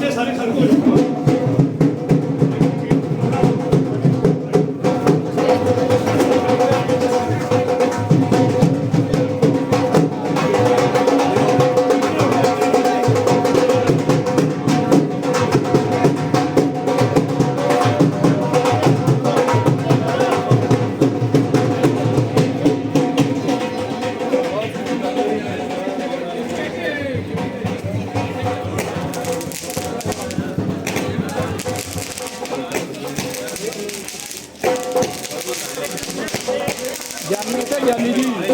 Herkes harika bir oyuncu. ਜਾਨੀ ਤੇ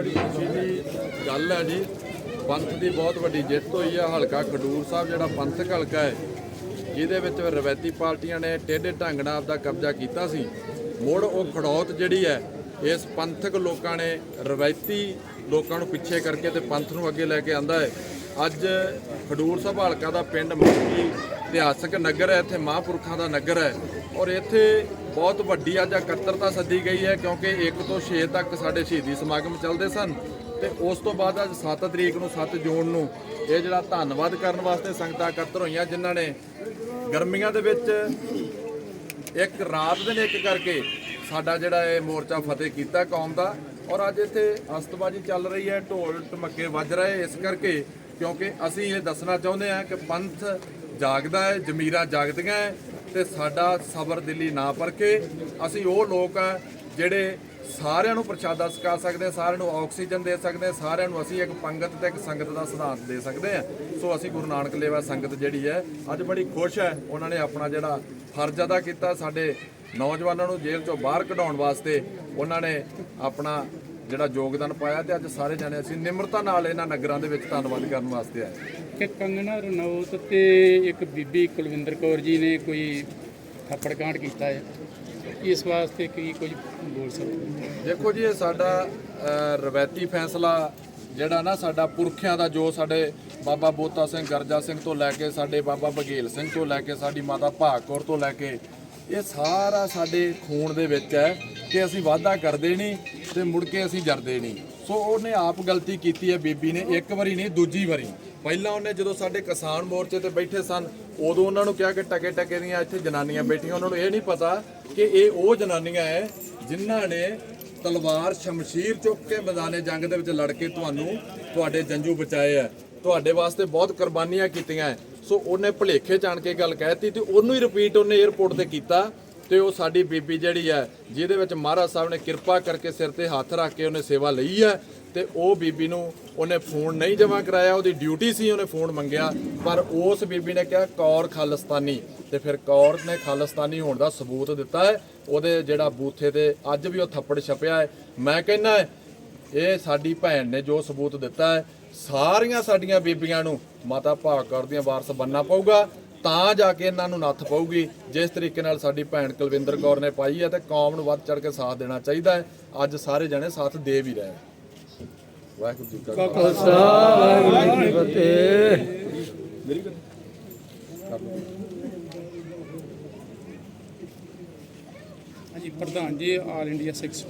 ਬੜੀ ਖੁਸ਼ੀ ਦੀ ਗੱਲ ਹੈ ਜੀ। ਪੰਥ ਦੀ ਬਹੁਤ ਵੱਡੀ ਜਿੱਤ ਹੋਈ ਹੈ ਹਲਕਾ ਖਡੂਰ ਸਾਹਿਬ ਜਿਹੜਾ ਪੰਥਕ ਹਲਕਾ ਹੈ, ਜਿਹਦੇ ਵਿੱਚ ਰਵਾਇਤੀ ਪਾਰਟੀਆਂ ਨੇ ਟੇਢੇ ਢੰਗ ਨਾਲ ਆਪਦਾ ਕਬਜ਼ਾ ਕੀਤਾ ਸੀ। ਮੁੜ ਉਹ ਖੜੌਤ ਜਿਹੜੀ ਹੈ, ਇਸ ਪੰਥਕ ਲੋਕਾਂ ਨੇ ਰਵਾਇਤੀ ਲੋਕਾਂ ਨੂੰ ਪਿੱਛੇ ਕਰਕੇ ਤੇ ਪੰਥ ਨੂੰ ਅੱਗੇ ਲੈ ਕੇ ਆਂਦਾ ਹੈ। ਅੱਜ ਖਡੂਰ ਸਾਹਿਬ ਹਲਕਾ ਦਾ ਪਿੰਡ ਮੱਕੀ ਇਤਿਹਾਸਕ ਨਗਰ ਹੈ। ਇੱਥੇ ਮਹਾਂਪੁਰਖਾਂ ਦਾ ਨਗਰ ਹੈ। ਔਰ ਇੱਥੇ ਬਹੁਤ ਵੱਡੀ ਅੱਜ ਇਕੱਤਰਤਾ ਸੱਦੀ ਗਈ ਹੈ ਕਿਉਂਕਿ 1 ਤੋਂ 6 ਤੱਕ ਸਾਡੇ ਸ਼ਹੀਦੀ ਸਮਾਗਮ ਚੱਲਦੇ ਸਨ ਤੇ ਉਸ ਤੋਂ ਬਾਅਦ ਅੱਜ 7 ਤਰੀਕ ਨੂੰ 7 ਜੂਨ ਨੂੰ ਇਹ ਜਿਹੜਾ ਧੰਨਵਾਦ ਕਰਨ ਵਾਸਤੇ ਸੰਗਤਾਂ ਇਕੱਤਰ ਹੋਈਆਂ, ਜਿਨ੍ਹਾਂ ਨੇ ਗਰਮੀਆਂ ਦੇ ਵਿੱਚ ਇੱਕ ਰਾਤ ਦਿਨ ਇੱਕ ਕਰਕੇ ਸਾਡਾ ਜਿਹੜਾ ਇਹ ਮੋਰਚਾ ਫਤਿਹ ਕੀਤਾ ਕੌਮ ਦਾ ਔਰ ਅੱਜ ਇੱਥੇ ਅਸਤਬਾਜੀ ਚੱਲ ਰਹੀ ਹੈ, ਢੋਲ ਟਮੱਕੇ ਵੱਜ ਰਹੇ ਇਸ ਕਰਕੇ ਕਿਉਂਕਿ ਅਸੀਂ ਇਹ ਦੱਸਣਾ ਚਾਹੁੰਦੇ ਹਾਂ ਕਿ ਪੰਥ ਜਾਗਦਾ ਹੈ, ਜ਼ਮੀਰਾਂ ਜਾਗਦੀਆਂ ਹੈ ਤੇ ਸਾਡਾ ਸਬਰ ਦਿੱਲੀ ਨਾ ਪਰਖੇ। ਅਸੀਂ ਉਹ ਲੋਕ ਆ ਜਿਹੜੇ ਸਾਰਿਆਂ ਨੂੰ ਪ੍ਰਸ਼ਾਦਾ ਸਕਾ ਸਕਦੇ ਹਾਂ ਸਾਰਿਆਂ ਨੂੰ ਆਕਸੀਜਨ ਦੇ ਸਕਦੇ ਹਾਂ ਸਾਰਿਆਂ ਨੂੰ ਅਸੀਂ ਇੱਕ ਪੰਗਤ ਤੇ ਇੱਕ ਸੰਗਤ ਦਾ ਸਿਧਾਂਤ ਦੇ ਸਕਦੇ ਹਾਂ ਸੋ ਅਸੀਂ ਗੁਰੂ ਨਾਨਕ ਲੇਵਾ ਸੰਗਤ ਜਿਹੜੀ ਹੈ, ਅੱਜ ਬੜੀ ਖੁਸ਼ ਹੈ। ਉਹਨਾਂ ਨੇ ਆਪਣਾ ਜਿਹੜਾ ਫਰਜ਼ ਅਦਾ ਕੀਤਾ ਸਾਡੇ ਨੌਜਵਾਨਾਂ ਨੂੰ ਜੇਲ੍ਹ ਚੋਂ ਬਾਹਰ ਕਢਾਉਣ ਵਾਸਤੇ। ਉਹਨਾਂ ਨੇ ਆਪਣਾ ਜਿਹੜਾ ਯੋਗਦਾਨ ਪਾਇਆ ਤੇ ਅੱਜ ਸਾਰੇ ਜਣੇ ਅਸੀਂ ਨਿਮਰਤਾ ਨਾਲ ਇਹਨਾਂ ਨਗਰਾਂ ਦੇ ਵਿੱਚ ਧੰਨਵਾਦ ਕਰਨ ਵਾਸਤੇ ਆਏ ਕਿ ਕੰਗਨਾ ਰਣੌਤ ਤੇ ਇੱਕ ਬੀਬੀ ਕੁਲਵਿੰਦਰ ਕੌਰ ਜੀ ਨੇ ਕੋਈ ਥੱਪੜ ਕਾਂਡ ਕੀਤਾ ਹੈ ਇਸ ਵਾਸਤੇ ਕੀ ਕੁਝ ਬੋਲ ਸਕਦੇ? ਦੇਖੋ ਜੀ ਇਹ ਸਾਡਾ ਅ, ਰਵਾਇਤੀ ਫੈਸਲਾ ਜਿਹੜਾ ਨਾ ਸਾਡਾ ਪੁਰਖਿਆਂ ਦਾ ਜੋ ਸਾਡੇ ਬਾਬਾ ਬੋਤਾ ਸਿੰਘ ਗਰਜਾ ਸਿੰਘ ਤੋਂ ਲੈ ਕੇ ਸਾਡੇ ਬਾਬਾ ਬਘੇਲ ਸਿੰਘ ਤੋਂ ਲੈ ਕੇ ਸਾਡੀ ਮਾਤਾ ਭਾਗਕੌਰ ਤੋਂ ਲੈ ਕੇ ਇਹ ਸਾਰਾ ਸਾਡੇ ਖੂਨ ਦੇ ਵਿੱਚ ਹੈ ਕਿ ਅਸੀਂ ਵਾਅਦਾ ਕਰਦੇ ਨਹੀਂ ਤੇ ਮੁੜ ਕੇ ਅਸੀਂ ਜਰਦੇ ਨਹੀਂ। ਸੋ ਉਹਨੇ ਆਪ ਗਲਤੀ ਕੀਤੀ ਹੈ ਬੀਬੀ ਨੇ, ਇੱਕ ਵਾਰੀ ਨਹੀਂ, ਦੂਜੀ ਵਾਰੀ। ਪਹਿਲਾਂ ਉਹਨੇ ਜਦੋਂ ਸਾਡੇ ਕਿਸਾਨ ਮੋਰਚੇ ਤੇ ਬੈਠੇ ਸਨ, ਉਦੋਂ ਉਹਨਾਂ ਨੂੰ ਕਿਹਾ ਕਿ ਟਕੇ ਟਕੇ ਦੀਆਂ ਇੱਥੇ ਜਨਾਨੀਆਂ ਬੈਠੀਆਂ, ਉਹਨਾਂ ਨੂੰ ਇਹ ਨਹੀਂ ਪਤਾ ਕਿ ਇਹ ਉਹ ਜਨਾਨੀਆਂ ਹੈ ਜਿਨ੍ਹਾਂ ਨੇ ਤਲਵਾਰ ਸ਼ਮਸ਼ੀਰ ਚੁੱਕ ਕੇ ਮੈਦਾਨੇ ਜੰਗ ਦੇ ਵਿੱਚ ਲੜ ਕੇ ਤੁਹਾਨੂੰ ਤੁਹਾਡੇ ਜੰਜੂ ਬਚਾਏ ਆ ਤੁਹਾਡੇ ਵਾਸਤੇ ਬਹੁਤ ਕੁਰਬਾਨੀਆਂ ਕੀਤੀਆਂ ਹੈ। ਸੋ ਉਹਨੇ ਭੁਲੇਖੇ ਜਾਣ ਕੇ ਗੱਲ ਕਹਿਤੀ ਤੇ ਉਹਨੂੰ ਹੀ ਰਿਪੀਟ ਉਹਨੇ 에어ਪੋਰਟ ਤੇ ਕੀਤਾ। ਤੇ ਉਹ ਸਾਡੀ ਬੀਬੀ ਜਿਹੜੀ ਹੈ, ਜਿਹਦੇ ਵਿੱਚ ਮਹਾਰਾਜ ਸਾਹਿਬ ਨੇ ਕਿਰਪਾ ਕਰਕੇ ਸਿਰ ਤੇ ਹੱਥ ਰੱਖ ਕੇ ਉਹਨੇ ਸੇਵਾ ਲਈ ਹੈ ਤੇ ਉਹ ਬੀਬੀ ਨੂੰ ਉਹਨੇ ਫੋਨ ਨਹੀਂ ਜਮ੍ਹਾਂ ਕਰਾਇਆ, ਉਹਦੀ ਡਿਊਟੀ ਸੀ, ਉਹਨੇ ਫੋਨ ਮੰਗਿਆ, ਪਰ ਉਸ ਬੀਬੀ ਨੇ ਕਿਹਾ, ਕੌਰ ਖਾਲਿਸਤਾਨੀ। ਤੇ ਫਿਰ ਕੌਰ ਨੇ ਖਾਲਿਸਤਾਨੀ ਹੋਣ ਦਾ ਸਬੂਤ ਦਿੱਤਾ ਹੈ, ਉਹਦੇ ਜਿਹੜਾ ਬੂਥੇ ਤੇ ਅੱਜ ਵੀ ਉਹ ਥੱਪੜ ਛਪਿਆ ਹੈ। ਮੈਂ ਕਹਿੰਦਾ ਇਹ ਸਾਡੀ ਭੈਣ ਨੇ ਜੋ ਸਬੂਤ ਦਿੱਤਾ ਹੈ, ਸਾਰੀਆਂ ਸਾਡੀਆਂ ਬੀਬੀਆਂ ਨੂੰ ਮਾਤਾ ਭਾਗਕੌਰ ਦੀਆਂ ਵਾਰਸ ਬੰਨਣਾ ਪਊਗਾ। ਤਾਂ ਜਾ ਕੇ ਇਹਨਾਂ ਨੂੰ ਨੱਥ ਪਊਗੀ। ਜਿਸ ਤਰੀਕੇ ਨਾਲ ਸਾਡੀ ਭੈਣ ਕੁਲਵਿੰਦਰ ਕੌਰ ਨੇ ਪਾਈ ਹੈ ਤੇ ਕੌਮ ਨੂੰ ਵੱਧ ਚੜ ਕੇ ਸਾਥ ਦੇਣਾ ਚਾਹੀਦਾ ਹੈ। ਅੱਜ ਸਾਰੇ ਜਣੇ ਸਾਥ ਦੇ ਵੀ ਰਹੇ। ਵਾਹਿਗੁਰੂ ਜੀ ਕਾ ਖਾਲਸਾ। ਵਾਹਿਗੁਰੂ ਜੀ ਫਤਿਹ। ਹਾਂਜੀ ਪ੍ਰਧਾਨ ਜੀ ਆਲ ਇੰਡੀਆ ਸਿੱਖ